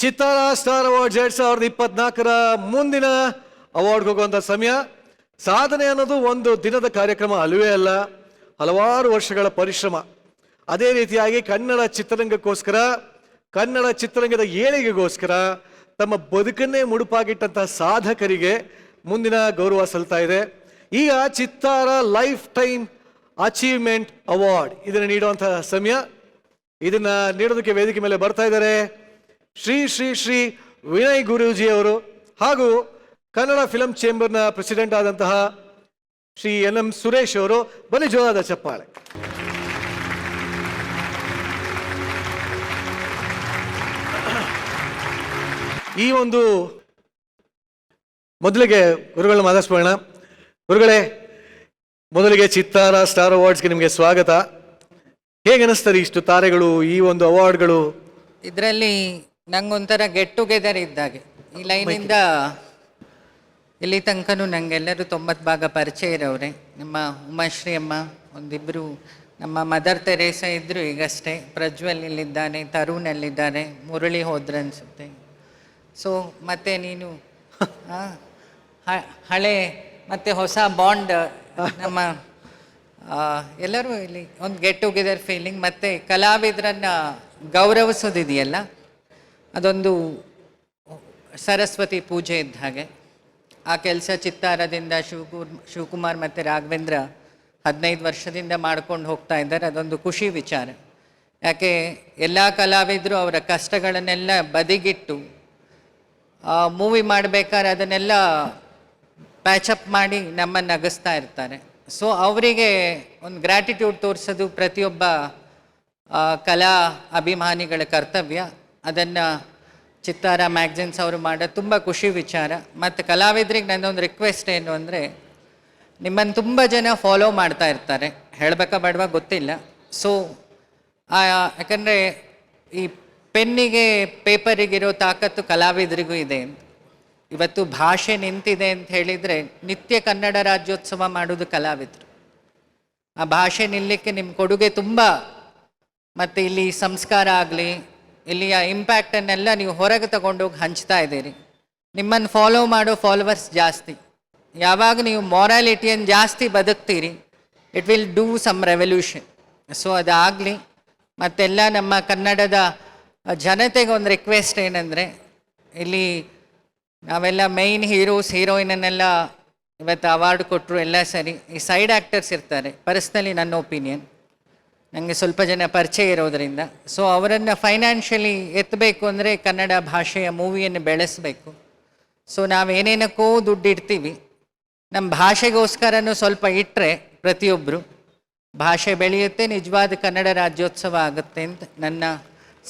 ಚಿತ್ತಾರ star awards ಎರಡ್ ಸಾವಿರದ ಇಪ್ಪತ್ನಾಲ್ಕರ ಮುಂದಿನ ಅವಾರ್ಡ್ಗೆ ಹೋಗುವಂಥ ಸಮಯ. ಸಾಧನೆ ಅನ್ನೋದು ಒಂದು ದಿನದ ಕಾರ್ಯಕ್ರಮ ಅಲ್ಲವೇ ಅಲ್ಲ, ಹಲವಾರು ವರ್ಷಗಳ ಪರಿಶ್ರಮ. ಅದೇ ರೀತಿಯಾಗಿ ಕನ್ನಡ ಚಿತ್ರರಂಗಕ್ಕೋಸ್ಕರ, ಕನ್ನಡ ಚಿತ್ರರಂಗದ ಏಳಿಗೆಗೋಸ್ಕರ ತಮ್ಮ ಬದುಕನ್ನೇ ಮುಡುಪಾಗಿಟ್ಟಂತಹ ಸಾಧಕರಿಗೆ ಮುಂದಿನ ಗೌರವ ಸಲ್ತಾ ಇದೆ. ಈಗ ಚಿತ್ತಾರ ಲೈಫ್ ಟೈಮ್ ಅಚೀವ್ಮೆಂಟ್ ಅವಾರ್ಡ್ ಇದನ್ನು ನೀಡುವಂತಹ ಸಮಯ. ಇದನ್ನ ನೀಡೋದಕ್ಕೆ ವೇದಿಕೆ ಮೇಲೆ ಬರ್ತಾ ಇದ್ದಾರೆ. ಶ್ರೀ ಶ್ರೀ ಶ್ರೀ ವಿನಯ್ ಗುರೂಜಿ ಅವರು ಹಾಗೂ ಕನ್ನಡ ಫಿಲಂ ಚೇಂಬರ್ನ ಪ್ರೆಸಿಡೆಂಟ್ ಆದಂತಹ ಶ್ರೀ ಎನ್ ಎಂ ಸುರೇಶ್ ಅವರು. ಬಲಿ ಜೋರಾದ ಚಪ್ಪಾಳೆ. ಈ ಒಂದು ಮೊದಲಿಗೆ ಗುರುಗಳನ್ನ ಮಾತಾಡ್ಸ್ಬೋಣ ಗುರುಗಳೇ, ಮೊದಲಿಗೆ ಚಿತ್ತಾರ, ಸ್ಟಾರ್ ಅವಾರ್ಡ್ಸ್ಗೆ ನಿಮಗೆ ಸ್ವಾಗತ. ಹೇಗೆ ಅನಿಸ್ತದೆ ಇಷ್ಟು ತಾರೆಗಳು, ಈ ಒಂದು ಅವಾರ್ಡ್ಗಳು? ಇದರಲ್ಲಿ ನಂಗೊಂಥರ ಗೆಟ್ ಟುಗೆದರ್ ಇದ್ದಾಗೆ. ಈ ಲೈನಿಂದ ಇಲ್ಲಿ ತನಕನೂ ನಂಗೆಲ್ಲರೂ ತೊಂಬತ್ತು ಭಾಗ ಪರಿಚಯ ಇರೋರೆ ನಮ್ಮ ಉಮಾಶ್ರೀ ಅಮ್ಮ ಒಂದಿಬ್ಬರು ನಮ್ಮ ಮದರ್ ತೆರೇಸ ಇದ್ದರು ಈಗಷ್ಟೇ. ಪ್ರಜ್ವಲ್ ಇಲ್ಲಿದ್ದಾನೆ ತರುಣ್ ಅಲ್ಲಿದ್ದಾನೆ ಮುರಳಿ ಹೋದ್ರ ಅನ್ಸುತ್ತೆ. ಸೊ ಮತ್ತೆ ನೀನು ಹಳೆ ಮತ್ತೆ ಹೊಸ ಬಾಂಡ್ ನಮ್ಮ ಎಲ್ಲರೂ ಇಲ್ಲಿ ಒಂದು ಗೆಟ್ ಟುಗೆದರ್ ಫೀಲಿಂಗ್ ಮತ್ತು ಕಲಾವಿದರನ್ನು ಗೌರವಿಸೋದಿದೆಯಲ್ಲ? ಅದೊಂದು ಸರಸ್ವತಿ ಪೂಜೆ ಇದ್ದ ಹಾಗೆ. ಆ ಕೆಲಸ ಚಿತ್ತಾರದಿಂದ ಶಿವಕುರ್, ಶಿವಕುಮಾರ್ ಮತ್ತು ರಾಘವೇಂದ್ರ ಹದಿನೈದು ವರ್ಷದಿಂದ ಮಾಡ್ಕೊಂಡು ಹೋಗ್ತಾ ಇದ್ದಾರೆ. ಅದೊಂದು ಖುಷಿ ವಿಚಾರ. ಯಾಕೆ, ಎಲ್ಲ ಕಲಾವಿದರು ಅವರ ಕಷ್ಟಗಳನ್ನೆಲ್ಲ ಬದಿಗಿಟ್ಟು ಮೂವಿ ಮಾಡಬೇಕಾದ್ರೆ ಅದನ್ನೆಲ್ಲ ಪ್ಯಾಚಪ್ ಮಾಡಿ ನಮ್ಮನ್ನು ನಗಿಸ್ತಾ ಇರ್ತಾರೆ. ಸೊ ಅವರಿಗೆ ಒಂದು ಗ್ರ್ಯಾಟಿಟ್ಯೂಡ್ ತೋರಿಸೋದು ಪ್ರತಿಯೊಬ್ಬ ಕಲಾ ಅಭಿಮಾನಿಗಳ ಕರ್ತವ್ಯ. ಅದನ್ನು ಚಿತ್ತಾರ ಮ್ಯಾಗ್ಝಿನ್ಸ್ ಅವರು ಮಾಡೋದು ತುಂಬ ಖುಷಿ ವಿಚಾರ. ಮತ್ತು ಕಲಾವಿದರಿಗೆ ನನ್ನೊಂದು ರಿಕ್ವೆಸ್ಟ್ ಏನು ಅಂದರೆ ನಿಮ್ಮನ್ನು ತುಂಬ ಜನ ಫಾಲೋ ಮಾಡ್ತಾ ಇರ್ತಾರೆ. ಹೇಳಬೇಕಾ ಬೇಡವಾ ಗೊತ್ತಿಲ್ಲ. ಸೊ ಯಾಕಂದರೆ ಈ ಪೆನ್ನಿಗೆ ಪೇಪರಿಗಿರೋ ತಾಕತ್ತು ಕಲಾವಿದರಿಗೂ ಇದೆ. ಇವತ್ತು ಭಾಷೆ ನಿಂತಿದೆ ಅಂತ ಹೇಳಿದರೆ ನಿತ್ಯ ಕನ್ನಡ ರಾಜ್ಯೋತ್ಸವ ಮಾಡೋದು ಕಲಾವಿದರು. ಆ ಭಾಷೆ ನಿಲ್ಲಕ್ಕೆ ನಿಮ್ಮ ಕೊಡುಗೆ ತುಂಬ. ಮತ್ತು ಇಲ್ಲಿ ಸಂಸ್ಕಾರ ಆಗಲಿ ಇಲ್ಲಿಯ ಇಂಪ್ಯಾಕ್ಟನ್ನೆಲ್ಲ ನೀವು ಹೊರಗೆ ತಗೊಂಡೋಗಿ ಹಂಚ್ತಾ ಇದ್ದೀರಿ. ನಿಮ್ಮನ್ನು ಫಾಲೋ ಮಾಡೋ ಫಾಲೋವರ್ಸ್ ಜಾಸ್ತಿ. ಯಾವಾಗ ನೀವು ಮಾರಾಲಿಟಿಯನ್ನು ಜಾಸ್ತಿ ಬದುಕ್ತೀರಿ it will do some revolution so ಅದಾಗಲಿ, ಮತ್ತೆಲ್ಲ ನಮ್ಮ ಕನ್ನಡದ ಜನತೆಗೆ ಒಂದು ರಿಕ್ವೆಸ್ಟ್ ಏನಂದರೆ, ಇಲ್ಲಿ ನಾವೆಲ್ಲ ಮೈನ್ ಹೀರೋಸ್ ಹೀರೋಯಿನನ್ನೆಲ್ಲ ಇವತ್ತು ಅವಾರ್ಡ್ ಕೊಟ್ಟರು ಎಲ್ಲ ಸರಿ. ಈ ಸೈಡ್ ಆ್ಯಕ್ಟರ್ಸ್ ಇರ್ತಾರೆ. ಪರ್ಸ್ನಲಿ ನನ್ನ ಒಪಿನಿಯನ್ ನನಗೆ ಸ್ವಲ್ಪ ಜನ ಪರಿಚಯ ಇರೋದರಿಂದ. ಸೊ ಅವರನ್ನು ಫೈನಾನ್ಷಿಯಲಿ ಎತ್ತಬೇಕು ಅಂದರೆ ಕನ್ನಡ ಭಾಷೆಯ ಮೂವಿಯನ್ನು ಬೆಳೆಸಬೇಕು. ಸೊ ನಾವೇನೇನಕ್ಕೋ ದುಡ್ಡು ಇಡ್ತೀವಿ ನಮ್ಮ ಭಾಷೆಗೋಸ್ಕರನೂ ಸ್ವಲ್ಪ ಇಟ್ಟರೆ ಪ್ರತಿಯೊಬ್ಬರು ಭಾಷೆ ಬೆಳೆಯುತ್ತೆ, ನಿಜವಾದ ಕನ್ನಡ ರಾಜ್ಯೋತ್ಸವ ಆಗುತ್ತೆ ಅಂತ ನನ್ನ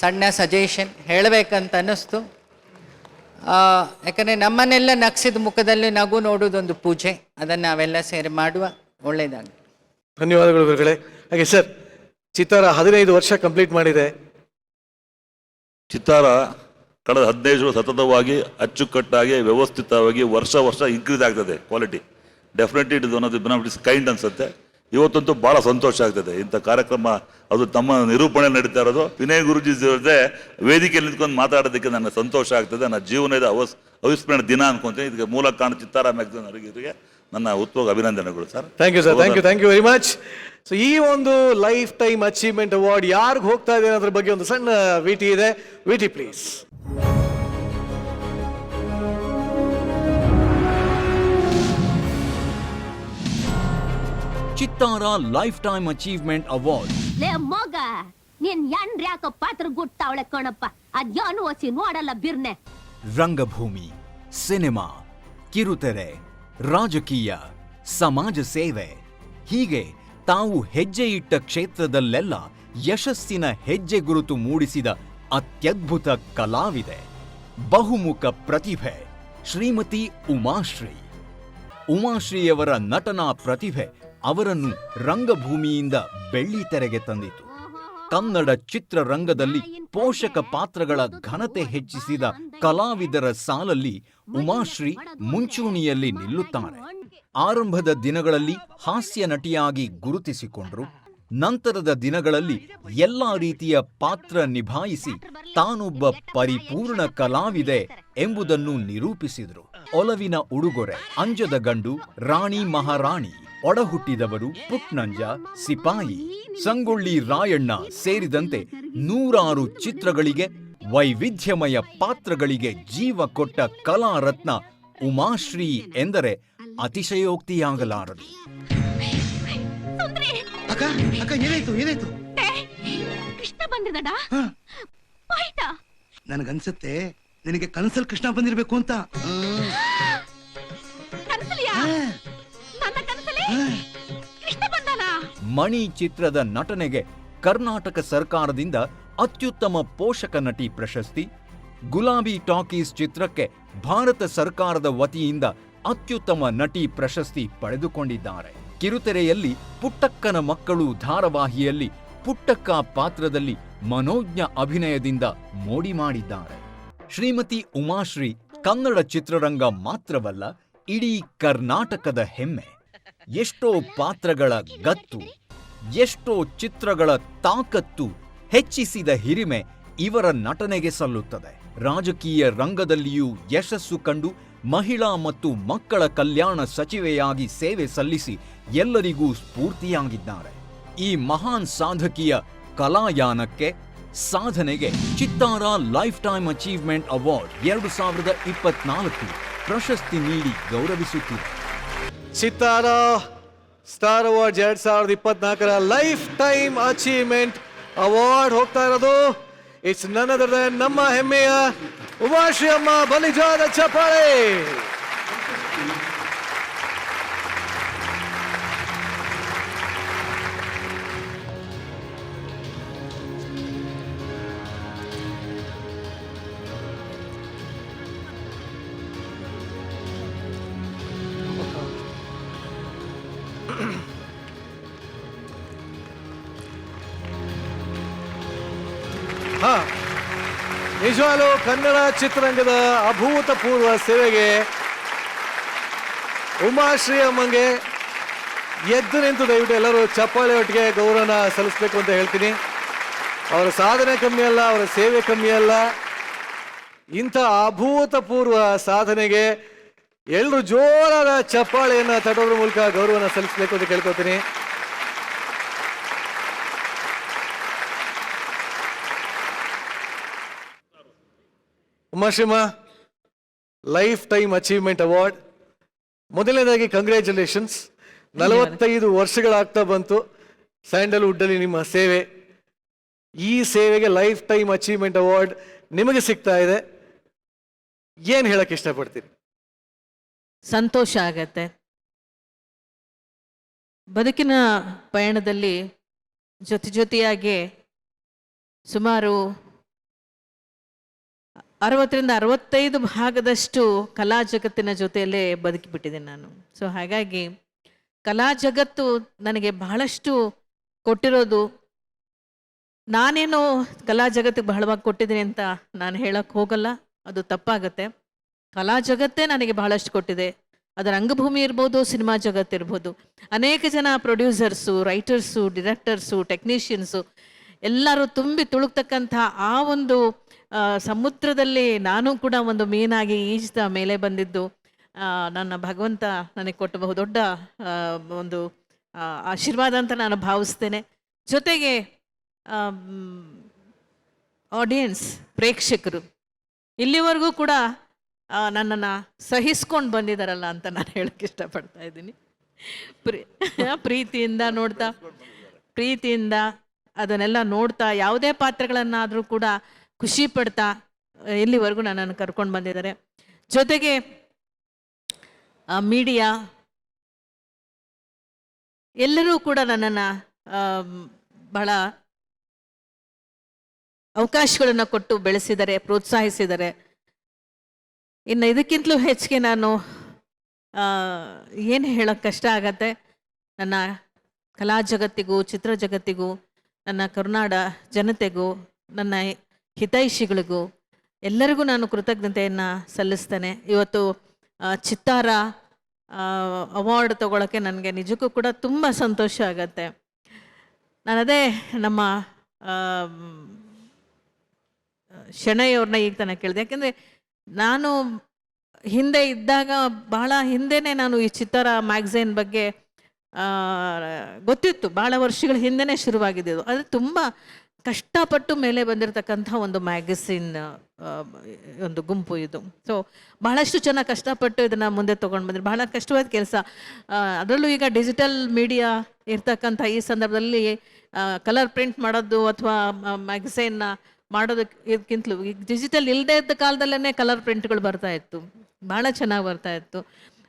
ಸಣ್ಣ ಸಜೆಷನ್ ಹೇಳಬೇಕಂತ ಅನ್ನಿಸ್ತು. ಯಾಕಂದರೆ ನಮ್ಮನ್ನೆಲ್ಲ ನಗ್ಸಿದ ಮುಖದಲ್ಲಿ ನಗು ನೋಡೋದೊಂದು ಪೂಜೆ. ಅದನ್ನು ನಾವೆಲ್ಲ ಸೇರಿ ಮಾಡುವ. ಒಳ್ಳೆಯದಾಗಿ ಧನ್ಯವಾದಗಳು ಹಾಗೆ ಸರ್ ಚಿತ್ತಾರ ಹದಿನೈದು ವರ್ಷ ಕಂಪ್ಲೀಟ್ ಮಾಡಿದೆ. ಚಿತ್ತಾರ ಕಳೆದ ಹದಿನೈದು ಸತತವಾಗಿ ಅಚ್ಚುಕಟ್ಟಾಗಿ, ವ್ಯವಸ್ಥಿತವಾಗಿ ವರ್ಷ ವರ್ಷ ಇನ್ಕ್ರೀಸ್ ಆಗ್ತದೆ quality definitely it is one of the benefits kind ಅನ್ಸುತ್ತೆ. ಇವತ್ತಂತೂ ಭಾಳ ಸಂತೋಷ ಆಗ್ತದೆ. ಇಂಥ ಕಾರ್ಯಕ್ರಮ ಅದು ತಮ್ಮ ನಿರೂಪಣೆ ನಡೀತಾ ಇರೋದು. ವಿನಯ್ ಗುರುಜಿ ಜೊತೆ ವೇದಿಕೆಯಲ್ಲಿ ನಿಂತ್ಕೊಂಡು ಮಾತಾಡೋದಕ್ಕೆ ನನಗೆ ಸಂತೋಷ ಆಗ್ತದೆ. ನನ್ನ ಜೀವನದ ಅವಸ್ ಅವಿಸ್ಮರಣ ದಿನ ಅನ್ಕೊಂತೀನಿ. ಇದಕ್ಕೆ ಮೂಲ ಕಾಣ ಚಿತ್ತಾರ ಮ್ಯಾಗ್ಝಿನ್ ಅವರಿಗೆ ನನ್ನ ಉತ್ತೋಗ ಅಭಿನಂದನೆಗಳು sir. Thank you sir thank you thank you very much so ಈ ಒಂದು ಲೈಫ್ ಟೈಮ್ ಅಚೀವ್ಮೆಂಟ್ ಅವಾರ್ಡ್ ಯಾರಿಗೆ ಹೋಗ್ತಾ ಇದೆ ಅನ್ನೋದ್ರ ಬಗ್ಗೆ ಒಂದು ಸಣ್ಣ ವಿಟಿ ಇದೆ. VT please Chittara life time achievement award ಲೇ ಮಗ ನೀನ್ ಎಂಡ್ರಿ ಯಾಕ ಪಾತ್ರ ಗುಟ್ಟಾವಳೆ ಕಣಪ್ಪ? ಅದ್ಯಾನು ಹಸಿ ನೋಡಲ್ಲ ಬಿರ್ನೆ. ರಂಗಭೂಮಿ ಸಿನಿಮಾ ಕಿರುತೆರೆ ರಾಜಕೀಯ ಸಮಾಜ ಸೇವೆ. ಹೀಗೆ ತಾವು ಹೆಜ್ಜೆ ಇಟ್ಟ ಕ್ಷೇತ್ರದಲ್ಲೆಲ್ಲ ಯಶಸ್ಸಿನ ಹೆಜ್ಜೆ ಗುರುತು ಮೂಡಿಸಿದ ಅತ್ಯದ್ಭುತ ಕಲಾವಿದೆ. ಬಹುಮುಖ ಪ್ರತಿಭೆ ಶ್ರೀಮತಿ ಉಮಾಶ್ರೀ. ಉಮಾಶ್ರೀಯವರ ನಟನಾ ಪ್ರತಿಭೆ ಅವರನ್ನು ರಂಗಭೂಮಿಯಿಂದ ಬೆಳ್ಳಿ ತೆರೆಗೆ ತಂದಿತು. ಕನ್ನಡ ಚಿತ್ರರಂಗದಲ್ಲಿ ಪೋಷಕ ಪಾತ್ರಗಳ ಘನತೆ ಹೆಚ್ಚಿಸಿದ ಕಲಾವಿದರ ಸಾಲಲ್ಲಿ ಉಮಾಶ್ರೀ ಮುಂಚೂಣಿಯಲ್ಲಿ ನಿಲ್ಲುತ್ತಾರೆ. ಆರಂಭದ ದಿನಗಳಲ್ಲಿ ಹಾಸ್ಯ ನಟಿಯಾಗಿ ಗುರುತಿಸಿಕೊಂಡರು. ನಂತರದ ದಿನಗಳಲ್ಲಿ ಎಲ್ಲಾ ರೀತಿಯ ಪಾತ್ರ ನಿಭಾಯಿಸಿ ತಾನೊಬ್ಬ ಪರಿಪೂರ್ಣ ಕಲಾವಿದೆ ಎಂಬುದನ್ನು ನಿರೂಪಿಸಿದರು. ಒಲವಿನ ಉಡುಗೊರೆ, ಅಂಜದ ಗಂಡು ರಾಣಿ ಮಹಾರಾಣಿ. ಒಡಹುಟ್ಟಿದವರು ಪುಟ್ನಂಜ ಸಿಪಾಯಿ ಸಂಗೊಳ್ಳಿ ರಾಯಣ್ಣ ಸೇರಿದಂತೆ ನೂರಾರು ಚಿತ್ರಗಳಿಗೆ ವೈವಿಧ್ಯಮಯ ಪಾತ್ರಗಳಿಗೆ ಜೀವ ಕೊಟ್ಟ ಕಲಾರತ್ನ ಉಮಾಶ್ರೀ ಎಂದರೆ ಅತಿಶಯೋಕ್ತಿಯಾಗಲಾರದು. ನನಗನ್ಸುತ್ತೆ ನಿನಗೆ ಕನಸಲ್ ಕೃಷ್ಣ ಬಂದಿರ್ಬೇಕು ಅಂತ. ಮಣಿ ಚಿತ್ರದ ನಟನೆಗೆ ಕರ್ನಾಟಕ ಸರ್ಕಾರದಿಂದ ಅತ್ಯುತ್ತಮ ಪೋಷಕ ನಟಿ ಪ್ರಶಸ್ತಿ, ಗುಲಾಬಿ ಟಾಕೀಸ್ ಚಿತ್ರಕ್ಕೆ ಭಾರತ ಸರ್ಕಾರದ ವತಿಯಿಂದ ಅತ್ಯುತ್ತಮ ನಟಿ ಪ್ರಶಸ್ತಿ ಪಡೆದುಕೊಂಡಿದ್ದಾರೆ. ಕಿರುತೆರೆಯಲ್ಲಿ ಪುಟ್ಟಕ್ಕನ ಮಕ್ಕಳು ಧಾರಾವಾಹಿಯಲ್ಲಿ ಪುಟ್ಟಕ್ಕ ಪಾತ್ರದಲ್ಲಿ ಮನೋಜ್ಞ ಅಭಿನಯದಿಂದ ಮೋಡಿ ಮಾಡಿದ್ದಾರೆ. ಶ್ರೀಮತಿ ಉಮಾಶ್ರೀ ಕನ್ನಡ ಚಿತ್ರರಂಗ ಮಾತ್ರವಲ್ಲ, ಇಡೀ ಕರ್ನಾಟಕದ ಹೆಮ್ಮೆ. ಎಷ್ಟೋ ಪಾತ್ರಗಳ ಗತ್ತು, ಎಷ್ಟೋ ಚಿತ್ರಗಳ ತಾಕತ್ತು ಹೆಚ್ಚಿಸಿದ ಹಿರಿಮೆ ಇವರ ನಟನೆಗೆ ಸಲ್ಲುತ್ತದೆ. ರಾಜಕೀಯ ರಂಗದಲ್ಲಿಯೂ ಯಶಸ್ಸು ಕಂಡು ಮಹಿಳಾ ಮತ್ತು ಮಕ್ಕಳ ಕಲ್ಯಾಣ ಸಚಿವೆಯಾಗಿ ಸೇವೆ ಸಲ್ಲಿಸಿ ಎಲ್ಲರಿಗೂ ಸ್ಫೂರ್ತಿಯಾಗಿದ್ದಾರೆ. ಈ ಮಹಾನ್ ಸಾಧಕಿಯ ಕಲಾಯಾನಕ್ಕೆ ಸಾಧನೆಗೆ ಚಿತ್ತಾರ ಲೈಫ್ ಟೈಮ್ ಅಚೀವ್ಮೆಂಟ್ ಅವಾರ್ಡ್ ಎರಡು ಸಾವಿರದ ಇಪ್ಪತ್ನಾಲ್ಕು ಪ್ರಶಸ್ತಿ ನೀಡಿ ಗೌರವಿಸುತ್ತಿದೆ. ಚಿತ್ತಾರ ಸ್ಟಾರ್ ಅವಾರ್ಡ್ ಎರಡ್ ಸಾವಿರದ ಇಪ್ಪತ್ನಾಲ್ಕರ ಲೈಫ್ ಟೈಮ್ ಅಚೀವ್ಮೆಂಟ್ ಅವಾರ್ಡ್ ಹೋಗ್ತಾ ಇರೋದು. ಇಟ್ಸ್ ನನ್ ಅದರ್ ನಮ್ಮ ಹೆಮ್ಮೆಯ ಉಮಾಶ್ರೀ ಅಮ್ಮ ಬಲಿಜಾದ ಚಪ್ಪಾಳೆ. ಹಾ. ನಿಜವಾಲು ಕನ್ನಡ ಚಿತ್ರರಂಗದ ಅಭೂತಪೂರ್ವ ಸೇವೆಗೆ ಉಮಾಶ್ರೀ ಅಮ್ಮಂಗೆ ಎದ್ದು ನಿಂತು ದಯವಿಟ್ಟು ಎಲ್ಲರೂ ಚಪ್ಪಾಳೆ ಒಟ್ಟಿಗೆ ಗೌರವನ ಸಲ್ಲಿಸಬೇಕು ಅಂತ ಹೇಳ್ತೀನಿ. ಅವರ ಸಾಧನೆ ಕಮ್ಮಿ ಅಲ್ಲ, ಅವರ ಸೇವೆ ಕಮ್ಮಿ ಅಲ್ಲ. ಇಂಥ ಅಭೂತಪೂರ್ವ ಸಾಧನೆಗೆ ಎಲ್ಲರೂ ಜೋರಾದ ಚಪ್ಪಾಳೆಯನ್ನ ತಟ್ಟೋದ್ರ ಮೂಲಕ ಗೌರವನ ಸಲ್ಲಿಸಬೇಕು ಅಂತ ಕೇಳ್ಕೊತೀನಿ. ಉಮಾಶ್ರೀಮ ಲೈಫ್ ಟೈಮ್ ಅಚೀವ್ಮೆಂಟ್ ಅವಾರ್ಡ್. ಮೊದಲನೇದಾಗಿ ಕಂಗ್ರ್ಯಾಚುಲೇಷನ್ಸ್ ನಲವತ್ತೈದು ವರ್ಷಗಳಾಗ್ತಾ ಬಂತು. ಸ್ಯಾಂಡಲ್ವುಡ್ ಅಲ್ಲಿ ನಿಮ್ಮ ಸೇವೆ. ಈ ಸೇವೆಗೆ ಲೈಫ್ ಟೈಮ್ ಅಚೀವ್ಮೆಂಟ್ ಅವಾರ್ಡ್ ನಿಮಗೆ ಸಿಗ್ತಾ ಇದೆ. ಏನು ಹೇಳಕ್ ಇಷ್ಟಪಡ್ತೀರಿ? ಸಂತೋಷ ಆಗತ್ತೆ. ಬದುಕಿನ ಪಯಣದಲ್ಲಿ ಜೊತೆ ಜೊತೆಯಾಗಿ ಸುಮಾರು ಅರವತ್ತರಿಂದ ಅರವತ್ತೈದು ಭಾಗದಷ್ಟು ಕಲಾ ಜಗತ್ತಿನ ಜೊತೆಯಲ್ಲೇ ಬದುಕಿಬಿಟ್ಟಿದ್ದೀನಿ ನಾನು. ಸೊ ಹಾಗಾಗಿ ಕಲಾ ಜಗತ್ತು ನನಗೆ ಬಹಳಷ್ಟು ಕೊಟ್ಟಿರೋದು. ನಾನೇನು ಕಲಾ ಜಗತ್ತಿಗೆ ಬಹಳವಾಗಿ ಕೊಟ್ಟಿದ್ದೀನಿ ಅಂತ ನಾನು ಹೇಳಕ್ಕೆ ಹೋಗಲ್ಲ. ಅದು ತಪ್ಪಾಗತ್ತೆ. ಕಲಾ ಜಗತ್ತೇ ನನಗೆ ಬಹಳಷ್ಟು ಕೊಟ್ಟಿದೆ. ಅದರ ರಂಗಭೂಮಿ ಇರ್ಬೋದು, ಸಿನಿಮಾ ಜಗತ್ತು ಇರ್ಬೋದು. ಅನೇಕ ಜನ ಪ್ರೊಡ್ಯೂಸರ್ಸು, ರೈಟರ್ಸು, ಡಿರೆಕ್ಟರ್ಸು, ಟೆಕ್ನಿಷಿಯನ್ಸು ಎಲ್ಲರೂ ತುಂಬಿ ತುಳುಕ್ತಕ್ಕಂಥ ಆ ಒಂದು ಸಮುದ್ರದಲ್ಲಿ ನಾನು ಕೂಡ ಒಂದು ಮೀನಾಗಿ ಈಜಿದ ಮೇಲೆ ಬಂದಿದ್ದು. ನನ್ನ ಭಗವಂತ ನನಗೆ ಕೊಟ್ಟ ಬಹುದೊಡ್ಡ ಒಂದು ಆಶೀರ್ವಾದ ಅಂತ ನಾನು ಭಾವಿಸ್ತೇನೆ. ಜೊತೆಗೆ ಆಡಿಯನ್ಸ್ ಪ್ರೇಕ್ಷಕರು. ಇಲ್ಲಿವರೆಗೂ ಕೂಡ ನನ್ನನ್ನು ಸಹಿಸ್ಕೊಂಡು ಬಂದಿದ್ದಾರಲ್ಲ ಅಂತ ನಾನು ಹೇಳಕ್ಕೆ ಇಷ್ಟಪಡ್ತಾ ಇದ್ದೀನಿ. ಪ್ರೀ ಪ್ರೀತಿಯಿಂದ ನೋಡ್ತಾ, ಪ್ರೀತಿಯಿಂದ ಅದನ್ನೆಲ್ಲ ನೋಡ್ತಾ, ಯಾವುದೇ ಪಾತ್ರಗಳನ್ನಾದರೂ ಕೂಡ ಖುಷಿ ಪಡ್ತಾ ಇಲ್ಲಿವರೆಗೂ ನನ್ನನ್ನು ಕರ್ಕೊಂಡು ಬಂದಿದ್ದಾರೆ. ಜೊತೆಗೆ ಮೀಡಿಯಾ ಎಲ್ಲರೂ ಕೂಡ ನನ್ನನ್ನು ಬಹಳ ಅವಕಾಶಗಳನ್ನು ಕೊಟ್ಟು ಬೆಳೆಸಿದ್ದಾರೆ ಪ್ರೋತ್ಸಾಹಿಸಿದ್ದಾರೆ ಇನ್ನು ಇದಕ್ಕಿಂತಲೂ ಹೆಚ್ಚಿಗೆ ನಾನು ಏನು ಹೇಳೋಕ್ಕೆ ಕಷ್ಟ ಆಗತ್ತೆ? ನನ್ನ ಕಲಾ ಜಗತ್ತಿಗೂ, ಚಿತ್ರ ಜಗತ್ತಿಗೂ, ನನ್ನ ಕರುನಾಡ ಜನತೆಗೂ, ನನ್ನ ಹಿತೈಷಿಗಳಿಗೂ, ಎಲ್ಲರಿಗೂ ನಾನು ಕೃತಜ್ಞತೆಯನ್ನು ಸಲ್ಲಿಸ್ತೇನೆ. ಇವತ್ತು ಚಿತ್ತಾರ ಅವಾರ್ಡ್ ತಗೊಳ್ಳೋಕ್ಕೆ ನನಗೆ ನಿಜಕ್ಕೂ ಕೂಡ ತುಂಬ ಸಂತೋಷ ಆಗತ್ತೆ. ನಾನು ಅದೇ ನಮ್ಮ ಶೆಣೈ ಅವ್ರನ್ನ ಈಗ ತನಕ ಕೇಳಿದೆ. ಯಾಕೆಂದರೆ ನಾನು ಹಿಂದೆ ಇದ್ದಾಗ ಬಹಳ ಹಿಂದೆನೇ ನಾನು ಈ ಚಿತ್ತಾರ ಮ್ಯಾಗ್ಝೈನ್ ಬಗ್ಗೆ ಗೊತ್ತಿತ್ತು. ಭಾಳ ವರ್ಷಗಳ ಹಿಂದೆನೇ ಶುರುವಾಗಿದ್ದು. ಅದು. ತುಂಬ ಕಷ್ಟಪಟ್ಟು ಮೇಲೆ ಬಂದಿರತಕ್ಕಂಥ ಒಂದು ಮ್ಯಾಗಝಿನ್ ಒಂದು ಗುಂಪು ಇದು. ಸೊ ಬಹಳಷ್ಟು ಜನ ಕಷ್ಟಪಟ್ಟು ಇದನ್ನು ಮುಂದೆ ತೊಗೊಂಡು ಬಂದರು. ಬಹಳ ಕಷ್ಟವಾದ ಕೆಲಸ. ಅದರಲ್ಲೂ ಈಗ ಡಿಜಿಟಲ್ ಮೀಡಿಯಾ ಇರ್ತಕ್ಕಂಥ ಈ ಸಂದರ್ಭದಲ್ಲಿ ಕಲರ್ ಪ್ರಿಂಟ್ ಮಾಡೋದು ಅಥವಾ ಮ್ಯಾಗಝೈನ್ನ ಮಾಡೋದಕ್ಕಿಂತಲೂ ಈಗ ಡಿಜಿಟಲ್ ಇಲ್ಲದೇ ಇದ್ದ ಕಾಲದಲ್ಲೇ ಕಲರ್ ಪ್ರಿಂಟ್ಗಳು ಬರ್ತಾ ಇತ್ತು. ಭಾಳ ಚೆನ್ನಾಗಿ ಬರ್ತಾ ಇತ್ತು.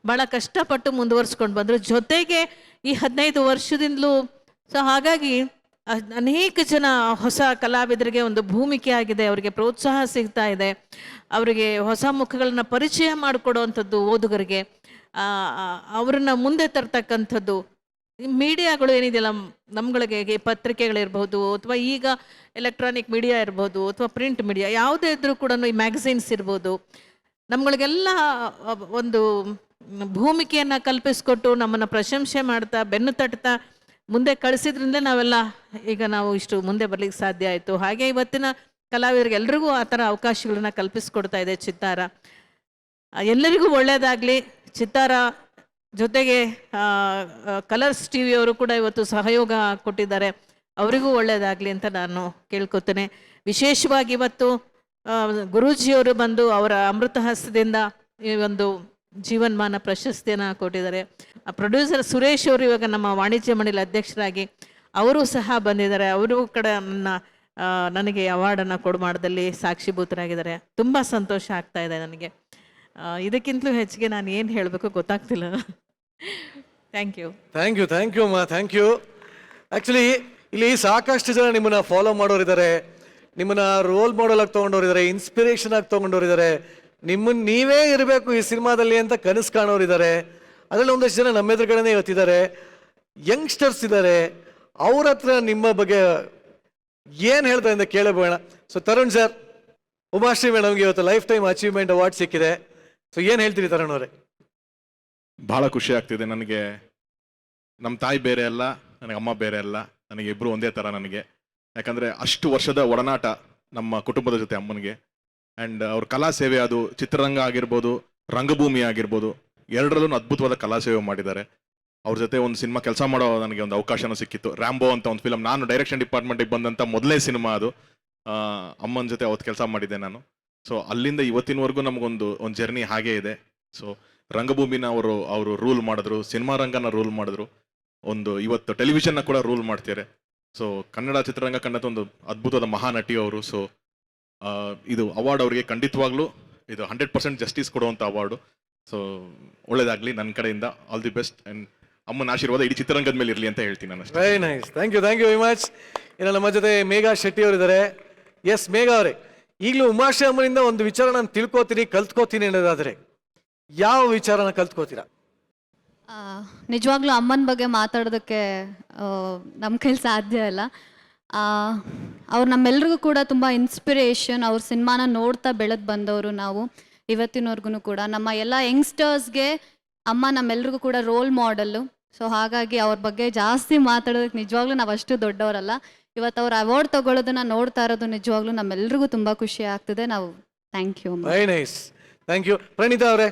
ಭಾಳ ಕಷ್ಟಪಟ್ಟು ಮುಂದುವರ್ಸ್ಕೊಂಡು ಬಂದರು. ಜೊತೆಗೆ ಈ ಹದಿನೈದು ವರ್ಷದಿಂದಲೂ ಸೊ ಹಾಗಾಗಿ ಅನೇಕ ಜನ ಹೊಸ ಕಲಾವಿದರಿಗೆ ಒಂದು ಭೂಮಿಕೆ ಆಗಿದೆ. ಅವರಿಗೆ ಪ್ರೋತ್ಸಾಹ ಸಿಗ್ತಾ ಇದೆ. ಅವರಿಗೆ ಹೊಸ ಮುಖಗಳನ್ನು ಪರಿಚಯ ಮಾಡಿಕೊಡುವಂಥದ್ದು ಓದುಗರಿಗೆ. ಅವ್ರನ್ನ ಮುಂದೆ ತರ್ತಕ್ಕಂಥದ್ದು ಮೀಡಿಯಾಗಳು ಏನಿದೆಯಲ್ಲ, ನಮ್ಗಳಿಗೆ ಪತ್ರಿಕೆಗಳಿರ್ಬೋದು ಅಥವಾ ಈಗ ಎಲೆಕ್ಟ್ರಾನಿಕ್ ಮೀಡಿಯಾ ಇರ್ಬೋದು ಅಥವಾ ಪ್ರಿಂಟ್ ಮೀಡಿಯಾ ಯಾವುದೇ ಇದ್ರೂ ಕೂಡ ಈ ಮ್ಯಾಗಝೀನ್ಸ್ ಇರ್ಬೋದು. ನಮ್ಗಳಿಗೆಲ್ಲ ಒಂದು ಭೂಮಿಕೆಯನ್ನು ಕಲ್ಪಿಸ್ಕೊಟ್ಟು ನಮ್ಮನ್ನು ಪ್ರಶಂಸೆ ಮಾಡ್ತಾ, ಬೆನ್ನು ತಟ್ತಾ ಮುಂದೆ ಕಳಿಸಿದ್ರಿಂದ ನಾವೆಲ್ಲ ಈಗ ನಾವು ಇಷ್ಟು ಮುಂದೆ ಬರ್ಲಿಕ್ಕೆ ಸಾಧ್ಯ ಆಯಿತು. ಹಾಗೆ ಇವತ್ತಿನ ಕಲಾವಿದರಿಗೆ ಎಲ್ರಿಗೂ ಆ ಥರ ಅವಕಾಶಗಳನ್ನ ಕಲ್ಪಿಸ್ಕೊಡ್ತಾ ಇದೆ ಚಿತ್ತಾರ. ಎಲ್ಲರಿಗೂ ಒಳ್ಳೆಯದಾಗಲಿ ಚಿತ್ತಾರ ಜೊತೆಗೆ ಕಲರ್ಸ್ ಟಿ ವಿಯವರು ಕೂಡ ಇವತ್ತು ಸಹಯೋಗ ಕೊಟ್ಟಿದ್ದಾರೆ. ಅವರಿಗೂ ಒಳ್ಳೆಯದಾಗಲಿ ಅಂತ ನಾನು ಕೇಳ್ಕೊತೇನೆ. ವಿಶೇಷವಾಗಿ ಇವತ್ತು ಗುರೂಜಿಯವರು ಬಂದು ಅವರ ಅಮೃತ ಹಸ್ತದಿಂದ ಈ ಒಂದು ಜೀವನ್ಮಾನ ಪ್ರಶಸ್ತಿಯನ್ನು ಕೊಟ್ಟಿದ್ದಾರೆ. ಪ್ರೊಡ್ಯೂಸರ್ ಸುರೇಶ್ ಅವರು ಇವಾಗ ನಮ್ಮ ವಾಣಿಜ್ಯ ಮಂಡಳಿ ಅಧ್ಯಕ್ಷರಾಗಿ ಅವರು ಸಹ ಬಂದಿದ್ದಾರೆ. ಅವರು ಕಡೆ ನನ್ನ ನನಗೆ ಅವಾರ್ಡನ್ನು ಕೊಡು ಮಾಡೋದಲ್ಲಿ ಸಾಕ್ಷಿಭೂತರಾಗಿದ್ದಾರೆ. ತುಂಬ ಸಂತೋಷ ಆಗ್ತಾ ಇದೆ ನನಗೆ. ಇದಕ್ಕಿಂತಲೂ ಹೆಚ್ಚಿಗೆ ನಾನು ಏನು ಹೇಳಬೇಕು ಗೊತ್ತಾಗ್ತಿಲ್ಲ. Thank you thank you thank you ಅಮ್ಮ ಥ್ಯಾಂಕ್ ಯು ಆ್ಯಕ್ಚುಲಿ ಇಲ್ಲಿ ಸಾಕಷ್ಟು ಜನ ನಿಮ್ಮನ್ನ ಫಾಲೋ ಮಾಡೋರಿದ್ದಾರೆ ನಿಮ್ಮನ್ನ ರೋಲ್ ಮಾಡೆಲ್ ಆಗಿ ತೊಗೊಂಡವ್ರಿದ್ದಾರೆ ಇನ್ಸ್ಪಿರೇಷನ್ ಆಗಿ ತೊಗೊಂಡವ್ರಿದ್ದಾರೆ ನಿಮ್ಮನ್ನ ನೀವೇ ಇರಬೇಕು ಈ ಸಿನಿಮಾದಲ್ಲಿ ಅಂತ ಕನಸು ಕಾಣೋರಿದ್ದಾರೆ ಅದರಲ್ಲಿ ಒಂದಷ್ಟು ಜನ ನಮ್ಮ ಎದುರುಗಡೆನೇ ಇವತ್ತಿದ್ದಾರೆ ಯಂಗ್ಸ್ಟರ್ಸ್ ಇದ್ದಾರೆ ಅವ್ರ ಹತ್ರ ನಿಮ್ಮ ಬಗ್ಗೆ ಏನು ಹೇಳ್ತಾರೆ ಅಂತ ಕೇಳಬೇಡ. ಸೊ ತರುಣ್ ಸರ್ ಉಮಾಶ್ರೀ ಮೇಡಮ್ಗೆ ಇವತ್ತು ಲೈಫ್ ಟೈಮ್ ಅಚೀವ್ಮೆಂಟ್ ಅವಾರ್ಡ್ ಸಿಕ್ಕಿದೆ. ಸೊ ಏನು ಹೇಳ್ತೀರಿ ತರುಣ್ ಅವರೇ? ಬಹಳ ಖುಷಿ ಆಗ್ತಿದೆ ನನಗೆ. ನಮ್ಮ ತಾಯಿ ಬೇರೆ ಅಲ್ಲ, ನನಗೆ ಅಮ್ಮ ಬೇರೆ ಅಲ್ಲ, ನನಗೆ ಇಬ್ಬರು ಒಂದೇ ಥರ ನನಗೆ. ಯಾಕಂದರೆ ಅಷ್ಟು ವರ್ಷದ ಒಡನಾಟ ನಮ್ಮ ಕುಟುಂಬದ ಜೊತೆ ಅಮ್ಮನಿಗೆ. ಆ್ಯಂಡ್ ಅವ್ರ ಕಲಾ ಸೇವೆ ಅದು ಚಿತ್ರರಂಗ ಆಗಿರ್ಬೋದು, ರಂಗಭೂಮಿ ಆಗಿರ್ಬೋದು, ಎರಡರಲ್ಲೂ ಅದ್ಭುತವಾದ ಕಲಾ ಸೇವೆ ಮಾಡಿದ್ದಾರೆ. ಅವ್ರ ಜೊತೆ ಒಂದು ಸಿನಿಮಾ ಕೆಲಸ ಮಾಡೋ ನನಗೆ ಒಂದು ಅವಕಾಶನೂ ಸಿಕ್ಕಿತ್ತು. ರ್ಯಾಂಬೋ ಅಂತ ಒಂದು ಫಿಲಮ್ ನಾನು ಡೈರೆಕ್ಷನ್ ಡಿಪಾರ್ಟ್ಮೆಂಟಿಗೆ ಬಂದಂಥ ಮೊದಲನೇ ಸಿನಿಮಾ ಅದು. ಅಮ್ಮನ ಜೊತೆ ಅವತ್ತು ಕೆಲಸ ಮಾಡಿದ್ದೆ ನಾನು. ಸೊ ಅಲ್ಲಿಂದ ಇವತ್ತಿನವರೆಗೂ ನಮಗೊಂದು, ಒಂದು ಜರ್ನಿ ಹಾಗೇ ಇದೆ. ಸೊ ರಂಗಭೂಮಿನ ಅವರು ಅವರು ರೂಲ್ ಮಾಡಿದ್ರು ಸಿನಿಮಾ ರಂಗನ ರೂಲ್ ಮಾಡಿದ್ರು. ಒಂದು ಇವತ್ತು ಟೆಲಿವಿಷನ್ನ ಕೂಡ ರೂಲ್ ಮಾಡ್ತಾರೆ ಸೊ ಕನ್ನಡ ಚಿತ್ರರಂಗ ಕಂಡಂತ ಒಂದು ಅದ್ಭುತವಾದ ಮಹಾನಟಿ ಅವರು. ಸೊ ಇದು ಅವಾರ್ಡ್ ಅವರಿಗೆ ಖಂಡಿತವಾಗ್ಲೂ ಇದು ಹಂಡ್ರೆಡ್ ಪರ್ಸೆಂಟ್ ಜಸ್ಟಿಸ್ ಕೊಡುವಂಥ ಅವಾರ್ಡು ಸೊ ಒಳ್ಳೇದಾಗಲಿ ನನ್ನ ಕಡೆಯಿಂದ. ಆಲ್ ದಿ ಬೆಸ್ಟ್ ಆ್ಯಂಡ್ ಅಮ್ಮನ ಆಶೀರ್ವಾದ ಇಡೀ ಚಿತ್ರರಂಗದ ಮೇಲೆ ಇರಲಿ ಅಂತ ಹೇಳ್ತೀನಿ ನಾನು very nice thank you thank you very much ಇನ್ನು ನಮ್ಮ ಜೊತೆ ಮೇಘಾ ಶೆಟ್ಟಿ ಅವರಿದ್ದಾರೆ ಎಸ್ ಮೇಘಾ ಅವರೇ. ಈಗಲೂ ಉಮಾಶ್ರೀ ಅಮ್ಮನಿಂದ ಒಂದು ವಿಚಾರ ನಾನು ತಿಳ್ಕೊತೀನಿ, ಕಲ್ತ್ಕೋತೀನಿ ಅನ್ನೋದಾದ್ರೆ. ಯಾವ ವಿಚಾರನ ಕಲ್ತ್ಕೋತೀರಾ? ನಿಜವಾಗ್ಲೂ ಅಮ್ಮನ ಬಗ್ಗೆ ಮಾತಾಡೋದಕ್ಕೆ ನಮ್ಮ ಕೈಲಿ ಸಾಧ್ಯ ಇಲ್ಲ. ಅವ್ರು ನಮ್ಮೆಲ್ರಿಗೂ ಕೂಡ ತುಂಬ ಇನ್ಸ್ಪಿರೇಷನ್ ಅವ್ರ ಸಿನಿಮಾನ ನೋಡ್ತಾ ಬೆಳೆದು ಬಂದವರು ನಾವು ಇವತ್ತಿನವರೆಗೂ ಕೂಡ. ನಮ್ಮ ಎಲ್ಲ ಯಂಗ್ಸ್ಟರ್ಸ್ಗೆ ಅಮ್ಮ ನಮ್ಮೆಲ್ರಿಗೂ ಕೂಡ ರೋಲ್ ಮಾಡೆಲ್ಲು ಸೊ ಹಾಗಾಗಿ ಅವ್ರ ಬಗ್ಗೆ ಜಾಸ್ತಿ ಮಾತಾಡೋದಕ್ಕೆ ನಿಜವಾಗ್ಲೂ ನಾವು ಅಷ್ಟು ದೊಡ್ಡವರಲ್ಲ. ಇವತ್ತು ಅವ್ರು ಅವಾರ್ಡ್ ತಗೊಳ್ಳೋದನ್ನ ನೋಡ್ತಾ ಇರೋದು ನಿಜವಾಗ್ಲೂ ನಮ್ಮೆಲ್ರಿಗೂ ತುಂಬ ಖುಷಿ ಆಗ್ತದೆ. ನಾವು ಥ್ಯಾಂಕ್ ಯು ಅಮ್ಮ. Very nice thank you Praneetha ಅವರೇ.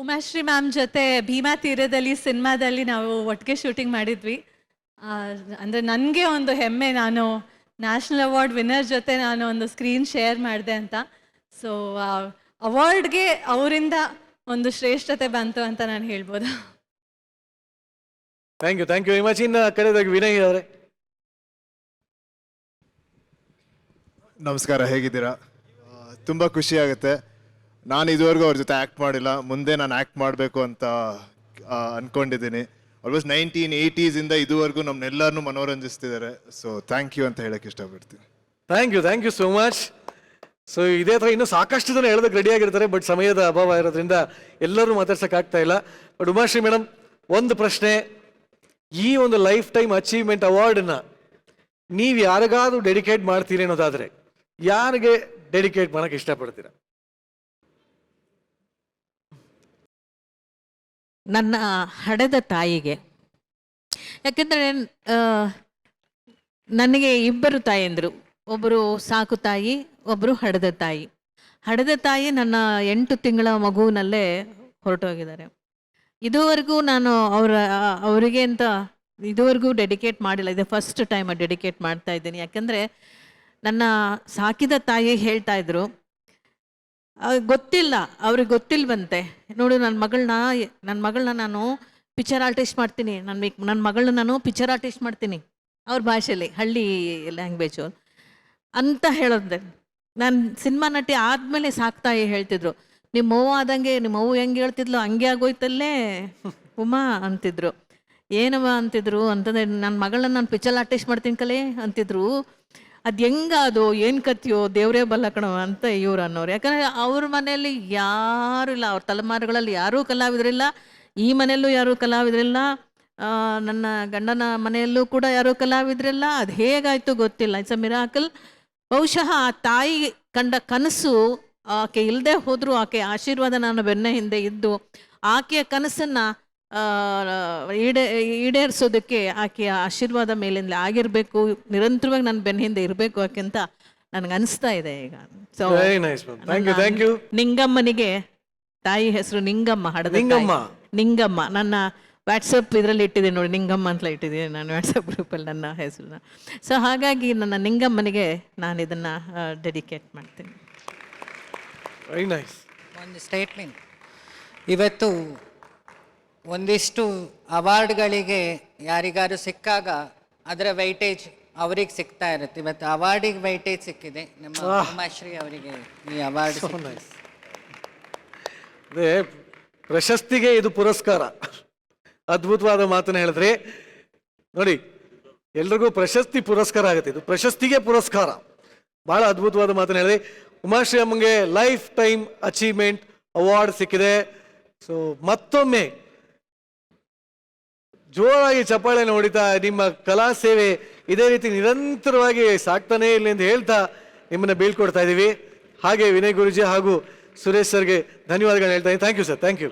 ಉಮಾಶ್ರೀ ಮ್ಯಾಮ್ ಜೊತೆ ಭೀಮಾ ತೀರದಲ್ಲಿ ಸಿನಿಮಾದಲ್ಲಿ ನಾವು ಒಟ್ಟಿಗೆ ಶೂಟಿಂಗ್ ಮಾಡಿದ್ವಿ. ಅಂದರೆ ನನಗೆ ಒಂದು ಹೆಮ್ಮೆ ನಾನು ನ್ಯಾಷನಲ್ ಅವಾರ್ಡ್ ವಿನ್ನರ್ ಜೊತೆ ನಾನು ಒಂದು ಸ್ಕ್ರೀನ್ ಶೇರ್ ಮಾಡಿದೆ ಅಂತ. ಸೊ ಅವಾರ್ಡ್ಗೆ ಅವರಿಂದ ಒಂದು ಶ್ರೇಷ್ಠತೆ ಬಂತು ಅಂತ ನಾನು ಹೇಳ್ಬೋದು. Thank you thank you very much ಇನ್ನು ಕರೆದಾಗ ವಿನಯ್ ಅವರೇ. ನಮಸ್ಕಾರ ಹೇಗಿದ್ದೀರಾ? ತುಂಬ ಖುಷಿ ಆಗುತ್ತೆ. ನಾನು ಇದುವರೆಗೂ ಅವ್ರ ಜೊತೆ ಆ್ಯಕ್ಟ್ ಮಾಡಿಲ್ಲ. ಮುಂದೆ ನಾನು ಆ್ಯಕ್ಟ್ ಮಾಡಬೇಕು ಅಂತ ಅಂದ್ಕೊಂಡಿದ್ದೀನಿ ಆಲ್ಮೋಸ್ಟ್ ನೈನ್ಟೀನ್ ಏಯ್ಟೀಸಿಂದ ಇದುವರೆಗೂ ನಮ್ಮನ್ನೆಲ್ಲರನ್ನೂ ಮನೋರಂಜಿಸ್ತಿದ್ದಾರೆ. ಸೊ ಥ್ಯಾಂಕ್ ಯು ಅಂತ ಹೇಳಕ್ಕೆ ಇಷ್ಟಪಡ್ತೀನಿ. Thank you thank you so much so ಇದೇ ಥರ ಇನ್ನೂ ಸಾಕಷ್ಟು ಜನ ಹೇಳೋದಕ್ಕೆ ರೆಡಿಯಾಗಿರ್ತಾರೆ ಬಟ್ ಸಮಯದ ಅಭಾವ ಇರೋದ್ರಿಂದ ಎಲ್ಲರೂ ಮಾತಾಡ್ಸೋಕ್ಕಾಗ್ತಾ ಇಲ್ಲ. ಬಟ್ ಉಮಾಶ್ರೀ ಮೇಡಮ್ ಒಂದು ಪ್ರಶ್ನೆ. ಈ ಒಂದು ಲೈಫ್ ಟೈಮ್ ಅಚೀವ್ಮೆಂಟ್ ಅವಾರ್ಡನ್ನು ನೀವು ಯಾರಿಗಾದ್ರೂ ಡೆಡಿಕೇಟ್ ಮಾಡ್ತೀರಿ ಅನ್ನೋದಾದರೆ, ಯಾರಿಗೆ ಡೆಡಿಕೇಟ್ ಮಾಡೋಕ್ಕೆ ಇಷ್ಟಪಡ್ತೀರಾ? ನನ್ನ ಹಡೆದ ತಾಯಿಗೆ. ಯಾಕೆಂದರೆ ನನಗೆ ಇಬ್ಬರು ತಾಯಂದರು. ಒಬ್ಬರು ಸಾಕು ತಾಯಿ, ಒಬ್ಬರು ಹಡೆದ ತಾಯಿ. ಹಡೆದ ತಾಯಿ ನನ್ನ ಎಂಟು ತಿಂಗಳ ಮಗುವಿನಲ್ಲೇ ಹೊರಟೋಗಿದ್ದಾರೆ. ಇದುವರೆಗೂ ನಾನು ಅವರ, ಅವರಿಗೆ ಅಂತ ಇದುವರೆಗೂ ಡೆಡಿಕೇಟ್ ಮಾಡಿಲ್ಲ. ಇದು ಫಸ್ಟ್ ಟೈಮ್ ಡೆಡಿಕೇಟ್ ಮಾಡ್ತಾ ಇದ್ದೀನಿ. ಯಾಕಂದರೆ, ನನ್ನ ಸಾಕಿದ ತಾಯಿ ಹೇಳ್ತಾ ಇದ್ರು ಗೊತ್ತಿಲ್ಲ, ಅವ್ರಿಗೆ ಗೊತ್ತಿಲ್ವಂತೆ. ನೋಡು ನನ್ನ ಮಗಳನ್ನ ನನ್ನ ಮಗಳನ್ನ ನಾನು ಪಿಕ್ಚರ್ ಆರ್ಟಿಸ್ಟ್ ಮಾಡ್ತೀನಿ. ನನ್ನ ನನ್ನ ಮಗಳನ್ನ ನಾನು ಪಿಕ್ಚರ್ ಆರ್ಟಿಸ್ಟ್ ಮಾಡ್ತೀನಿ. ಅವ್ರ ಭಾಷೆಯಲ್ಲಿ ಹಳ್ಳಿ ಲ್ಯಾಂಗ್ವೇಜು ಅಂತ ಹೇಳೋದೆ ನಾನು ಸಿನಿಮಾ ನಟಿ ಆದಮೇಲೆ ಸಾಕ್ತಾಯಿ ಹೇಳ್ತಿದ್ರು ನಿಮ್ಮ ಅವ್ವ ಆದಂಗೆ ನಿಮ್ಮ ಅವ್ವ ಹೆಂಗೆ ಹೇಳ್ತಿದ್ಲು? ಹಂಗೆ ಆಗೋಯ್ತಲ್ಲೇ? ಉಮಾ ಅಂತಿದ್ರು. ಏನವ ಅಂತಿದ್ರು. ಅಂತಂದರೆ ನನ್ನ ಮಗಳನ್ನ ನಾನು ಪಿಕ್ಚರ್ ಆರ್ಟಿಸ್ಟ್ ಮಾಡ್ತೀನಿ ಕಲೆ? ಅಂತಿದ್ರು. ಅದು ಹೆಂಗಾದು, ಏನು ಕತ್ತಿಯೋ ದೇವರೇ ಬಲ್ಲ ಕಣವ ಅಂತ ಇವ್ರು ಅನ್ನೋರು. ಯಾಕಂದರೆ ಅವ್ರ ಮನೆಯಲ್ಲಿ ಯಾರೂ ಇಲ್ಲ, ಅವ್ರ ತಲೆಮಾರುಗಳಲ್ಲಿ ಯಾರೂ ಕಲಾವಿದರಿಲ್ಲ, ಈ ಮನೆಯಲ್ಲೂ ಯಾರೂ ಕಲಾವಿದರಿಲ್ಲ ನನ್ನ ಗಂಡನ ಮನೆಯಲ್ಲೂ ಕೂಡ ಯಾರೂ ಕಲಾವಿದರಿಲ್ಲ, ಅದು ಹೇಗಾಯಿತು ಗೊತ್ತಿಲ್ಲ. ಇಟ್ಸ್ ಅ ಮಿರಾಕಲ್ ಬಹುಶಃ ಆ ತಾಯಿ ಕಂಡ ಕನಸು ಆಕೆ ಇಲ್ಲದೆ ಹೋದರೂ, ಆಕೆ ಆಶೀರ್ವಾದ ನಾನು ಬೆನ್ನ ಹಿಂದೆ ಇದ್ದು, ಆಕೆಯ ಕನಸನ್ನು ಈಡೇ ಈಡೇರಿಸೋದಕ್ಕೆ ಆಕೆಯ ಆಶೀರ್ವಾದ ಮೇಲಿಂದ ಆಗಿರಬೇಕು. ನಿರಂತರವಾಗಿ ನನ್ನ ಬೆನ್ನ ಹಿಂದೆ ಇರಬೇಕು ಆಕೆ ಅಂತ ನನಗೆ ಅನಿಸ್ತಾ ಇದೆ ಈಗ. So very nice ma'am thank you thank you ನಿಂಗಮ್ಮನಿಗೆ ತಾಯಿ ಹೆಸರು ನಿಂಗಮ್ಮ ಹಡದ ನಿಂಗಮ್ಮ. ನಿಂಗಮ್ಮ. ನನ್ನ ವಾಟ್ಸಪ್ ಇದರಲ್ಲಿ ಇಟ್ಟಿದ್ದೀನಿ ನೋಡಿ ನಿಂಗಮ್ಮ ಅಂತ ಇಟ್ಟಿದ್ದೀನಿ ನಾನು ವಾಟ್ಸಪ್ ಗ್ರೂಪಲ್ಲಿ ನನ್ನ ಹೆಸರನ್ನ. ಸೊ ಹಾಗಾಗಿ ನನ್ನ ನಿಂಗಮ್ಮನಿಗೆ ನಾನು ಇದನ್ನು ಡೆಡಿಕೇಟ್ ಮಾಡ್ತೀನಿ. ವೆರಿ ನೈಸ್ ಒಂದು ಸ್ಟೇಟ್ಮೆಂಟ್ ಇವತ್ತು ಒಂದಿಷ್ಟು ಅವಾರ್ಡ್ಗಳಿಗೆ ಯಾರಿಗಾರು ಸಿಕ್ಕಾಗ ಅದರ ವೈಟೇಜ್ ಅವರಿಗೆ ಸಿಗ್ತಾ ಇರುತ್ತೆ. ಇವತ್ತು ಅವಾರ್ಡಿಗೆ ವೈಟೇಜ್ ಸಿಕ್ಕಿದೆ. ನಮ್ಮ ಉಮಾಶ್ರೀ ಅವರಿಗೆ ಈ ಅವಾರ್ಡ್ ಅದೇ ಪ್ರಶಸ್ತಿಗೆ ಇದು ಪುರಸ್ಕಾರ. ಅದ್ಭುತವಾದ ಮಾತನ್ನು ಹೇಳಿದ್ರೆ. ನೋಡಿ ಎಲ್ರಿಗೂ ಪ್ರಶಸ್ತಿ ಪುರಸ್ಕಾರ ಆಗುತ್ತೆ. ಇದು ಪ್ರಶಸ್ತಿಗೆ ಪುರಸ್ಕಾರ. ಬಹಳ ಅದ್ಭುತವಾದ ಮಾತನ್ನು ಹೇಳಿದ್ರೆ. ಉಮಾಶ್ರೀ ಅಮ್ಮಂಗೆ ಲೈಫ್ ಟೈಮ್ ಅಚೀವ್ಮೆಂಟ್ ಅವಾರ್ಡ್ ಸಿಕ್ಕಿದೆ. ಸೊ ಮತ್ತೊಮ್ಮೆ ಜೋರಾಗಿ ಚಪ್ಪಾಳೆ ಹೊಡಿತಾ ನಿಮ್ಮ ಕಲಾ ಸೇವೆ ಇದೇ ರೀತಿ ನಿರಂತರವಾಗಿ ಸಾಕ್ತಾನೇ ಇಲ್ಲ ಅಂತ ಹೇಳ್ತಾ ನಿಮ್ಮನ್ನ ಬೀಳ್ಕೊಡ್ತಾ ಇದ್ದೀವಿ. ಹಾಗೆ ವಿನಯ್ ಗುರುಜಿ ಹಾಗೂ ಸುರೇಶ್ ಸರ್ಗೆ ಧನ್ಯವಾದಗಳು ಹೇಳ್ತಾ ಇದ್ದೀನಿ. Thank you sir thank you